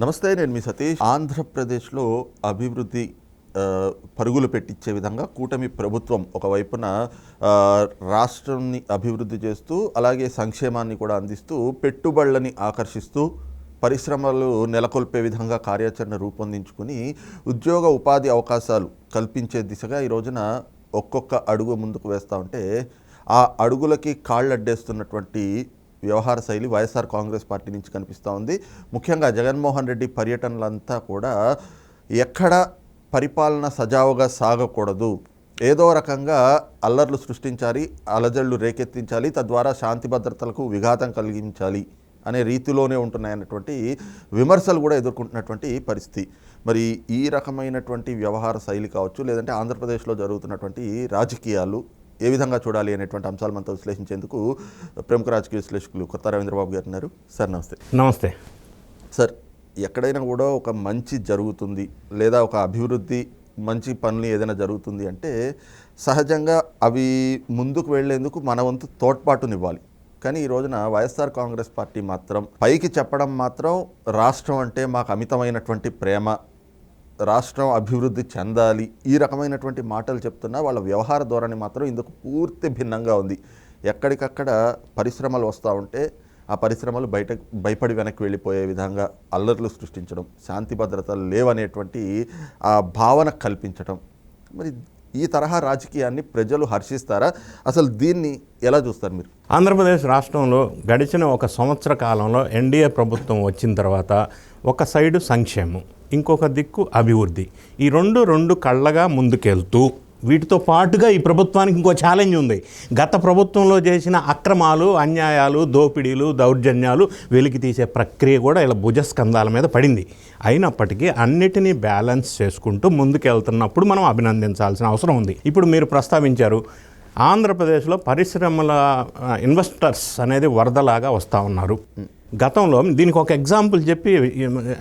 నమస్తే నేను మీ సతీష్. ఆంధ్రప్రదేశ్లో అభివృద్ధి పరుగులు పెట్టించే విధంగా కూటమి ప్రభుత్వం ఒకవైపున ఆ, రాష్ట్రాన్ని అభివృద్ధి చేస్తూ అలాగే సంక్షేమాన్ని కూడా అందిస్తూ పెట్టుబడులని ఆకర్షిస్తూ పరిశ్రమలు నెలకొల్పే విధంగా కార్యాచరణ రూపొందించుకుని ఉద్యోగ ఉపాధి అవకాశాలు కల్పించే దిశగా ఈ రోజున ఒక్కొక్క అడుగు ముందుకు వేస్తూ ఉంటే ఆ అడుగులకి కాళ్ళడ్డేస్తున్నటువంటి వ్యవహార శైలి వైఎస్ఆర్ కాంగ్రెస్ పార్టీ నుంచి కనిపిస్తూ ఉంది. ముఖ్యంగా జగన్మోహన్ రెడ్డి పర్యటనలంతా కూడా ఎక్కడ పరిపాలన సజావుగా సాగకూడదు. ఏదో రకంగా అల్లర్లు సృష్టించాలి అలజడులు రేకెత్తించాలి తద్వారా శాంతి భద్రతలకు విఘాతం కలిగించాలి అనే రీతిలోనే ఉంటున్నాయన్నటువంటి విమర్శలు కూడా ఎదుర్కొంటున్నటువంటి పరిస్థితి. మరి ఈ రకమైనటువంటి వ్యవహార శైలి కావచ్చు లేదంటే ఆంధ్రప్రదేశ్లో జరుగుతున్నటువంటి రాజకీయాలు ఏ విధంగా చూడాలి అనేటువంటి అంశాలు మనతో విశ్లేషించేందుకు ప్రముఖ రాజకీయ విశ్లేషకులు కొత్త రవీంద్రబాబు గారు ఉన్నారు. సార్ నమస్తే. నమస్తే. సార్ ఎక్కడైనా కూడా ఒక మంచి జరుగుతుంది లేదా ఒక అభివృద్ధి మంచి పనులు ఏదైనా జరుగుతుంది అంటే సహజంగా అవి ముందుకు వెళ్ళేందుకు మన వంతు తోడ్పాటునివ్వాలి. కానీ ఈ రోజున వైఎస్ఆర్ కాంగ్రెస్ పార్టీ మాత్రం పైకి చెప్పడం మాత్రం రాష్ట్రం అంటే మాకు అమితమైనటువంటి ప్రేమ రాష్ట్రం అభివృద్ధి చెందాలి ఈ రకమైనటువంటి మాటలు చెప్తున్నా వాళ్ళ వ్యవహార ధోరణి మాత్రం ఇందుకు పూర్తి భిన్నంగా ఉంది. ఎక్కడికక్కడ పరిశ్రమలు వస్తూ ఉంటే ఆ పరిశ్రమలు బయట భయపడి వెనక్కి వెళ్ళిపోయే విధంగా అల్లర్లు సృష్టించడం శాంతి భద్రతలు లేవనేటువంటి ఆ భావన కల్పించడం. మరి ఈ తరహా రాజకీయాన్ని ప్రజలు హర్షిస్తారా? అసలు దీన్ని ఎలా చూస్తారు మీరు? ఆంధ్రప్రదేశ్ రాష్ట్రంలో గడిచిన ఒక సంవత్సర కాలంలో ఎన్డీఏ ప్రభుత్వం వచ్చిన తర్వాత ఒక సైడు సంక్షేమం ఇంకొక దిక్కు అభివృద్ధి. ఈ రెండు రెండు కళ్ళగా ముందుకెళ్తూ వీటితో పాటుగా ఈ ప్రభుత్వానికి ఇంకో ఛాలెంజ్ ఉంది. గత ప్రభుత్వంలో చేసిన అక్రమాలు అన్యాయాలు దోపిడీలు దౌర్జన్యాలు వెలికి తీసే ప్రక్రియ కూడా ఇలా భుజస్కంధాల మీద పడింది. అయినప్పటికీ అన్నిటినీ బ్యాలెన్స్ చేసుకుంటూ ముందుకెళ్తున్నప్పుడు మనం అభినందించాల్సిన అవసరం ఉంది. ఇప్పుడు మీరు ప్రస్తావించారు ఆంధ్రప్రదేశ్లో పరిశ్రమల ఇన్వెస్టర్స్ అనేది వరదలాగా వస్తూ ఉన్నారు. గతంలో దీనికి ఒక ఎగ్జాంపుల్ చెప్పి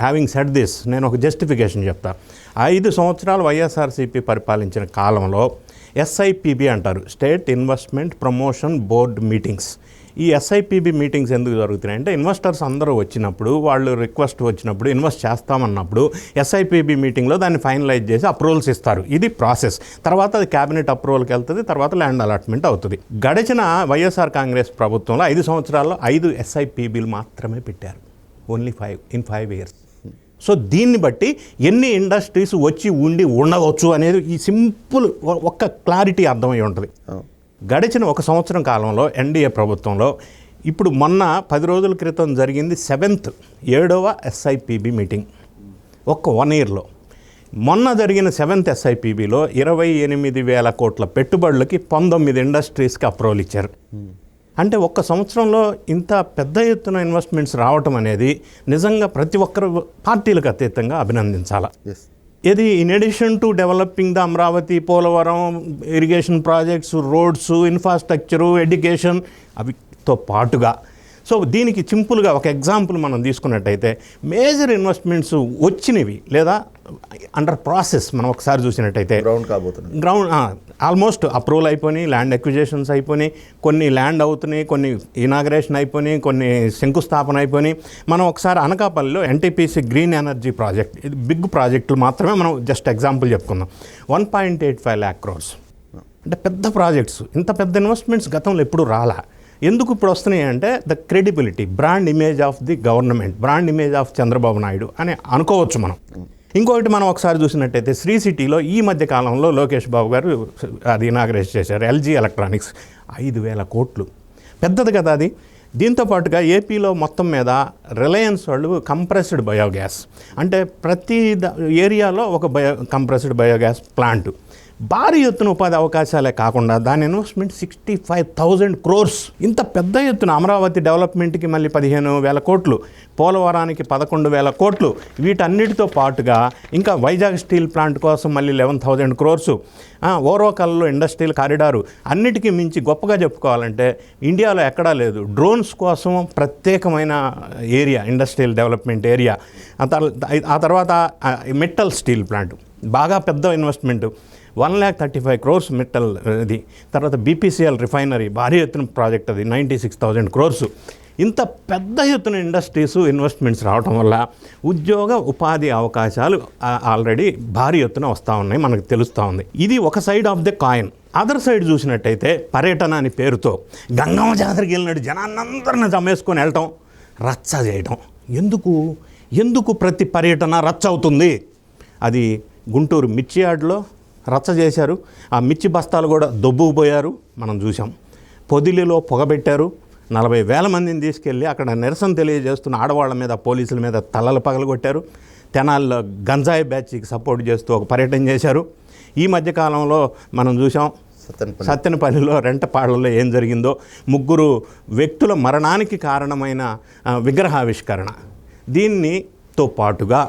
హ్యావింగ్ సెట్ దిస్ నేను ఒక జస్టిఫికేషన్ చెప్తా. ఐదు సంవత్సరాలు వైఎస్ఆర్సీపీ పరిపాలించిన కాలంలో ఎస్ఐపిబి అంటారు. State investment promotion board meetings ఈ ఎస్ఐపిబి మీటింగ్స్ ఎందుకు జరుగుతున్నాయి అంటే ఇన్వెస్టర్స్ అందరూ వచ్చినప్పుడు వాళ్ళు రిక్వెస్ట్ వచ్చినప్పుడు ఇన్వెస్ట్ చేస్తామన్నప్పుడు ఎస్ఐపిబి మీటింగ్లో దాన్ని ఫైనలైజ్ చేసి అప్రూవల్స్ ఇస్తారు. ఇది ప్రాసెస్ తర్వాత అది క్యాబినెట్ అప్రూవల్కి వెళ్తుంది తర్వాత ల్యాండ్ అలాట్మెంట్ అవుతుంది. గడిచిన వైఎస్ఆర్ కాంగ్రెస్ ప్రభుత్వంలో ఐదు సంవత్సరాల్లో ఐదు ఎస్ఐపిబిలు మాత్రమే పెట్టారు. Only five in five years so దీన్ని బట్టి ఎన్ని ఇండస్ట్రీస్ వచ్చి ఉండి ఉండవచ్చు అనేది ఈ సింపుల్ ఒక్క క్లారిటీ అర్థమై ఉంటుంది. గడిచిన ఒక సంవత్సరం కాలంలో ఎన్డీఏ ప్రభుత్వంలో ఇప్పుడు మొన్న పది రోజుల క్రితం జరిగింది సెవెంత్ ఏడవ ఎస్ఐపిబి మీటింగ్. ఒక్క వన్ ఇయర్లో. మొన్న జరిగిన సెవెంత్ ఎస్ఐపిబిలో ఇరవై ఎనిమిది వేల కోట్ల పెట్టుబడులకి పంతొమ్మిది ఇండస్ట్రీస్కి అప్రూవల్ ఇచ్చారు. అంటే ఒక్క సంవత్సరంలో ఇంత పెద్ద ఎత్తున ఇన్వెస్ట్మెంట్స్ రావటం అనేది నిజంగా ప్రతి ఒక్కరు పార్టీలకు అతీతంగా అభినందించాలి? ఇది in addition to developing the Amaravati Polavaram irrigation projects roads infrastructure education అవితో పాటుగా సో దీనికి సింపుల్గా ఒక ఎగ్జాంపుల్ మనం తీసుకున్నట్టయితే మేజర్ ఇన్వెస్ట్మెంట్స్ వచ్చినవి లేదా అండర్ ప్రాసెస్ మనం ఒకసారి చూసినట్టయితే గ్రౌండ్ కాబోతున్నాయి. గ్రౌండ్ ఆల్మోస్ట్ అప్రూవల్ అయిపోయినాయి ల్యాండ్ ఎక్విజేషన్స్ అయిపోయినాయి కొన్ని ల్యాండ్ అవుతున్నాయి కొన్ని ఇనాగ్రేషన్ అయిపోయినాయి కొన్ని శంకుస్థాపన అయిపోయినాయి. మనం ఒకసారి అనకాపల్లిలో ఎన్టీపీసీ గ్రీన్ ఎనర్జీ ప్రాజెక్ట్ ఇది బిగ్ ప్రాజెక్టులు మాత్రమే మనం జస్ట్ ఎగ్జాంపుల్ చెప్పుకుందాం. One point eight five lakh crores అంటే పెద్ద ప్రాజెక్ట్స్ ఇంత పెద్ద ఇన్వెస్ట్మెంట్స్ గతంలో ఎప్పుడు రాలా. ఎందుకు ఇప్పుడు వస్తున్నాయి అంటే the credibility brand image of the government brand image of Chandrababu Naidu అని అనుకోవచ్చు మనం. ఇంకొకటి మనం ఒకసారి చూసినట్టయితే శ్రీ సిటీలో ఈ మధ్య కాలంలో లోకేష్ బాబు గారు అది ఇనాగ్రేట్ చేశారు ఎల్జీ ఎలక్ట్రానిక్స్ ఐదు వేల కోట్లు. పెద్దది కదా అది. దీంతో పాటుగా ఏపీలో మొత్తం మీద రిలయన్స్ వాళ్ళు కంప్రెస్డ్ బయోగ్యాస్ అంటే ప్రతి ఏరియాలో ఒక బయో కంప్రెస్డ్ బయోగ్యాస్ ప్లాంట్ భారీ ఎత్తున ఉపాధి అవకాశాలే కాకుండా దాని investment sixty five thousand crores ఇంత పెద్ద ఎత్తున అమరావతి డెవలప్మెంట్కి మళ్ళీ పదిహేను వేల కోట్లు పోలవరానికి పదకొండు వేల కోట్లు వీటన్నిటితో పాటుగా ఇంకా వైజాగ్ స్టీల్ ప్లాంట్ కోసం మళ్ళీ లెవెన్ థౌజండ్ క్రోర్స్ ఓరోకల్లో ఇండస్ట్రియల్ కారిడారు అన్నిటికీ మించి గొప్పగా చెప్పుకోవాలంటే ఇండియాలో ఎక్కడా లేదు. డ్రోన్స్ కోసం ప్రత్యేకమైన ఏరియా ఇండస్ట్రియల్ డెవలప్మెంట్ ఏరియా. ఆ ఆ తర్వాత మెటల్ స్టీల్ ప్లాంట్ బాగా పెద్ద investment one lakh thirty five crores metal ఇది తర్వాత బీపీసీఎల్ రిఫైనరీ భారీ ఎత్తున ప్రాజెక్ట్ అది నైంటీ సిక్స్ థౌజండ్ క్రోర్స్. ఇంత పెద్ద ఎత్తున ఇండస్ట్రీస్ ఇన్వెస్ట్మెంట్స్ రావటం వల్ల ఉద్యోగ ఉపాధి అవకాశాలు ఆల్రెడీ భారీ ఎత్తున వస్తూ ఉన్నాయి మనకు తెలుస్తూ ఉంది. ఇది ఒక side of the coin other side చూసినట్టయితే పర్యటన అని పేరుతో గంగమ్మ జాతరకి వెళ్ళినట్టు జనాన్నందరిని జమేసుకొని వెళ్ళటం రచ్చ చేయటం. ఎందుకు? ఎందుకు ప్రతి పర్యటన రచ్చ అవుతుంది? అది గుంటూరు మిర్చియాడ్లో రచ్చ చేశారు. ఆ మిర్చి బస్తాలు కూడా దొబ్బుకుపోయారు. మనం చూసాం పొదిలిలో పొగబెట్టారు. నలభై వేల మందిని తీసుకెళ్ళి అక్కడ నిరసన తెలియజేస్తున్న ఆడవాళ్ళ మీద పోలీసుల మీద తలలు పగలగొట్టారు. తెనాల్లో గంజాయి బ్యాచ్కి సపోర్ట్ చేస్తూ ఒక పర్యటన చేశారు. ఈ మధ్యకాలంలో మనం చూసాం సత్తెనపల్లిలో రెంటపాళ్ళలో ఏం జరిగిందో ముగ్గురు వ్యక్తుల మరణానికి కారణమైన విగ్రహావిష్కరణ. దీన్నితో పాటుగా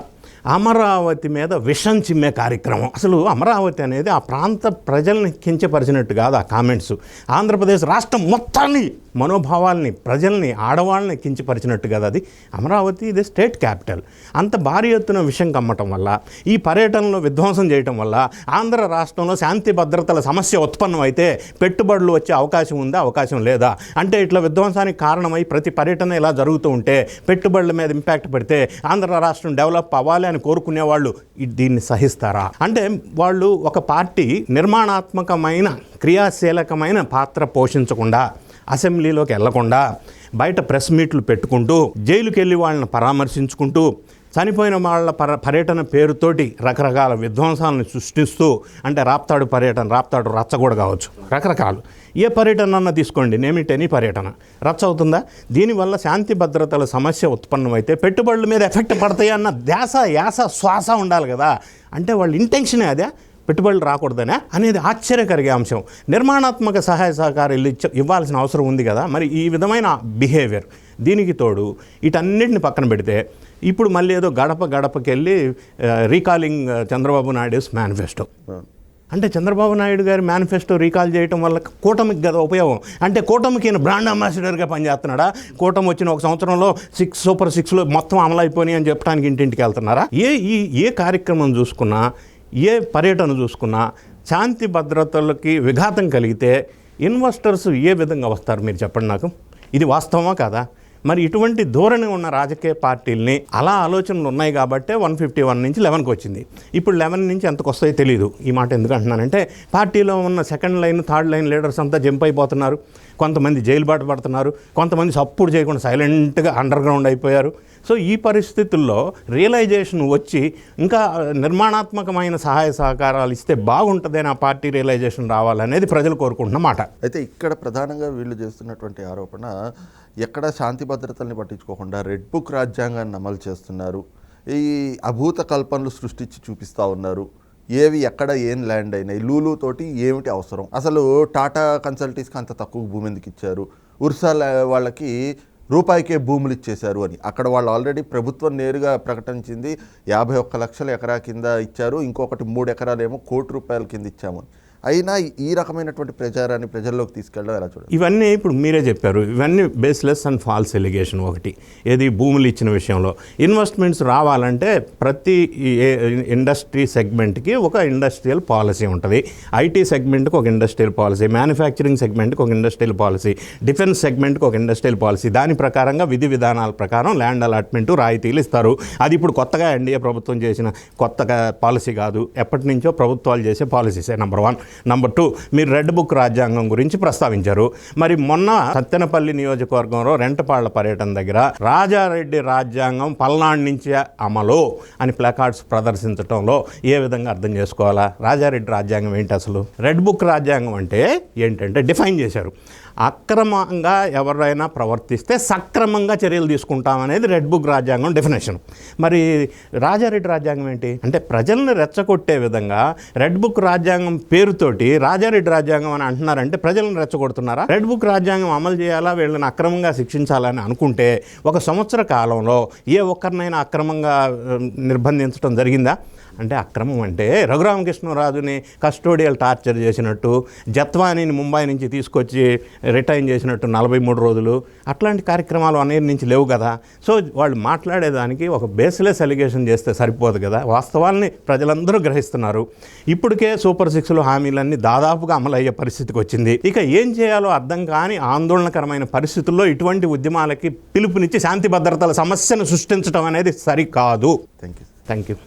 అమరావతి మీద విషం చిమ్మే కార్యక్రమం. అసలు అమరావతి అనేది ఆ ప్రాంత ప్రజల్ని కించపరిచినట్టు కాదు ఆ కామెంట్స్. ఆంధ్రప్రదేశ్ రాష్ట్రం మొత్తాన్ని మనోభావాల్ని ప్రజల్ని ఆడవాళ్ళని కించపరిచినట్టు కదా అది. అమరావతి ఇది స్టేట్ క్యాపిటల్ అంత భారీ ఎత్తున విషయం కమ్మటం వల్ల ఈ పర్యటనలో విధ్వంసం చేయటం వల్ల ఆంధ్ర రాష్ట్రంలో శాంతి భద్రతల సమస్య ఉత్పన్నం అయితే పెట్టుబడులు వచ్చే అవకాశం ఉందా అవకాశం లేదా? అంటే ఇట్లా విధ్వంసానికి కారణమై ప్రతి పర్యటన ఇలా జరుగుతూ ఉంటే పెట్టుబడుల మీద ఇంపాక్ట్ పడితే ఆంధ్ర రాష్ట్రం డెవలప్ అవ్వాలి అని కోరుకునే వాళ్ళు దీన్ని సహిస్తారా? అంటే వాళ్ళు ఒక పార్టీ నిర్మాణాత్మకమైన క్రియాశీలకమైన పాత్ర పోషించకుండా అసెంబ్లీలోకి వెళ్ళకుండా బయట ప్రెస్ మీట్లు పెట్టుకుంటూ జైలుకి వెళ్ళి వాళ్ళని పరామర్శించుకుంటూ చనిపోయిన వాళ్ళ పర పర్యటన పేరుతోటి రకరకాల విధ్వంసాలను సృష్టిస్తూ అంటే రాప్తాడు పర్యటన రాప్తాడు రచ్చ కూడా కావచ్చు. రకరకాలు. ఏ పర్యటన అన్న తీసుకోండి. నేమిట్ ఎనీ పర్యటన. రచ్చ అవుతుందా? దీనివల్ల శాంతి భద్రతల సమస్య ఉత్పన్నమైతే పెట్టుబడుల మీద ఎఫెక్ట్ పడతాయి అన్న ధ్యాస యాస శ్వాస ఉండాలి కదా. అంటే వాళ్ళ ఇంటెన్షనే అదే. పెట్టుబడులు రాకూడదనే అనేది ఆశ్చర్యకరిగే అంశం. నిర్మాణాత్మక సహాయ సహకారాలు ఇచ్చ ఇవ్వాల్సిన అవసరం ఉంది కదా. మరి ఈ విధమైన బిహేవియర్ దీనికి తోడు వీటన్నిటిని పక్కన పెడితే ఇప్పుడు మళ్ళీ ఏదో గడప గడపకెళ్ళి రీకాలింగ్ చంద్రబాబు నాయుడుస్ మేనిఫెస్టో అంటే చంద్రబాబు నాయుడు గారి మేనిఫెస్టో రీకాల్ చేయటం వల్ల కూటమికి కదా ఉపయోగం. అంటే కూటమికి ఈయన బ్రాండ్ అంబాసిడర్గా పనిచేస్తున్నాడా? కూటమి వచ్చిన ఒక సంవత్సరంలో సిక్స్ సూపర్ సిక్స్లో మొత్తం అమలైపోయినాయి అని చెప్పడానికి ఇంటింటికి వెళ్తున్నారా? ఏ ఈ ఏ కార్యక్రమం చూసుకున్నా ఏ పర్యటన చూసుకున్నా శాంతి భద్రతలకి విఘాతం కలిగితే ఇన్వెస్టర్స్ ఏ విధంగా వస్తారు మీరు చెప్పండి నాకు? ఇది వాస్తవమా కాదా? మరి ఇటువంటి ధోరణి ఉన్న రాజకీయ పార్టీల్ని అలా ఆలోచనలు ఉన్నాయి కాబట్టే వన్ ఫిఫ్టీ వన్ నుంచి లెవెన్కి వచ్చింది. ఇప్పుడు లెవెన్ నుంచి ఎంతకు వస్తాయో తెలియదు ఈ మాట ఎందుకు అంటున్నానంటే పార్టీలో ఉన్న second line third line leaders అంతా జంప్ అయిపోతున్నారు. కొంతమంది జైలు బాట పడుతున్నారు. కొంతమంది సప్పుడు చేయకుండా సైలెంట్గా అండర్ గ్రౌండ్ అయిపోయారు. సో ఈ పరిస్థితుల్లో రియలైజేషన్ వచ్చి ఇంకా నిర్మాణాత్మకమైన సహాయ సహకారాలు ఇస్తే బాగుంటుంది ఆ పార్టీ రియలైజేషన్ రావాలనేది ప్రజలు కోరుకుంటున్న మాట. అయితే ఇక్కడ ప్రధానంగా వీళ్ళు చేస్తున్నటువంటి ఆరోపణ ఎక్కడ శాంతి భద్రతల్ని పట్టించుకోకుండా రెడ్ బుక్ రాజ్యాంగాన్ని అమలు చేస్తున్నారు. ఈ అభూత కల్పనలు సృష్టించి చూపిస్తూ ఉన్నారు. ఏవి ఎక్కడ ఏం ల్యాండ్ అయినాయి? లూలు తోటి ఏమిటి అవసరం? అసలు టాటా కన్సల్టీస్కి అంత తక్కువ భూమి ఎందుకు ఇచ్చారు? ఉర్సా వాళ్ళకి రూపాయికే భూములు ఇచ్చేశారు అని. అక్కడ వాళ్ళు ఆల్రెడీ ప్రభుత్వం నేరుగా ప్రకటించింది యాభై ఒక్క లక్షల ఎకరా కింద ఇచ్చారు. ఇంకొకటి మూడు ఎకరాలేమో కోటి రూపాయల కింద ఇచ్చామని అయినా ఈ రకమైనటువంటి ప్రచారాన్ని ప్రజల్లోకి తీసుకెళ్ళడం ఎలా చూడండి? ఇవన్నీ ఇప్పుడు మీరే చెప్పారు. ఇవన్నీ బేస్లెస్ అండ్ ఫాల్స్ ఎలిగేషన్ ఒకటి. ఏది భూములు ఇచ్చిన విషయంలో. ఇన్వెస్ట్మెంట్స్ రావాలంటే ప్రతి ఇండస్ట్రీ సెగ్మెంట్కి ఒక ఇండస్ట్రియల్ పాలసీ ఉంటుంది. ఐటీ సెగ్మెంట్కి ఒక ఇండస్ట్రియల్ పాలసీ మ్యానుఫ్యాక్చరింగ్ సెగ్మెంట్కి ఒక ఇండస్ట్రియల్ పాలసీ డిఫెన్స్ సెగ్మెంట్కి ఒక ఇండస్ట్రియల్ పాలసీ దాని ప్రకారంగా విధి విధానాల ప్రకారం ల్యాండ్ అలాట్మెంట్ రాయితీలు ఇస్తారు. అది ఇప్పుడు కొత్తగా ఎన్డీఏ ప్రభుత్వం చేసిన కొత్తగా పాలసీ కాదు. ఎప్పటి నుంచో ప్రభుత్వాలు చేసే పాలసీసే నెంబర్ వన్ నెంబర్ టూ మీరు రెడ్ బుక్ రాజ్యాంగం గురించి ప్రస్తావించారు. మరి మొన్న సత్తెనపల్లి నియోజకవర్గంలో రెంటపాళ్ళ పర్యటన దగ్గర రాజారెడ్డి రాజ్యాంగం పల్నాడు నుంచే అమలు అని ప్లకార్డ్స్ ప్రదర్శించడంలో ఏ విధంగా అర్థం చేసుకోవాలా? రాజారెడ్డి రాజ్యాంగం ఏంటి అసలు? రెడ్ బుక్ రాజ్యాంగం అంటే ఏంటంటే డిఫైన్ చేశారు. అక్రమంగా ఎవరైనా ప్రవర్తిస్తే సక్రమంగా చర్యలు తీసుకుంటామనేది రెడ్ బుక్ రాజ్యాంగం డెఫినేషన్ మరి రాజారెడ్డి రాజ్యాంగం ఏంటి? అంటే ప్రజల్ని రెచ్చగొట్టే విధంగా రెడ్ బుక్ రాజ్యాంగం పేరు పేరుతోటి రాజారెడ్డి రాజ్యాంగం అని అంటున్నారంటే ప్రజలను రెచ్చగొడుతున్నారా? రెడ్ బుక్ రాజ్యాంగం అమలు చేయాలా వీళ్ళని అక్రమంగా శిక్షించాలని అనుకుంటే ఒక సంవత్సర కాలంలో ఏ ఒక్కరినైనా అక్రమంగా నిర్బంధించడం జరిగిందా? అంటే అక్రమం అంటే రఘురామకృష్ణరాజుని కస్టోడియల్ టార్చర్ చేసినట్టు జత్వానీని ముంబై నుంచి తీసుకొచ్చి రిటైన్ చేసినట్టు నలభై మూడు రోజులు అట్లాంటి కార్యక్రమాలు అనేది నుంచి లేవు కదా. సో వాళ్ళు మాట్లాడేదానికి ఒక బేస్లెస్ అలిగేషన్ చేస్తే సరిపోదు కదా. వాస్తవాల్ని ప్రజలందరూ గ్రహిస్తున్నారు. ఇప్పటికే సూపర్ సిక్స్లో హామీలన్నీ దాదాపుగా అమలయ్యే పరిస్థితికి వచ్చింది. ఇక ఏం చేయాలో అర్థం కాని ఆందోళనకరమైన పరిస్థితుల్లో ఇటువంటి ఉద్యమాలకి పిలుపునిచ్చి శాంతి భద్రతల సమస్యను సృష్టించడం అనేది సరికాదు. Thank you thank you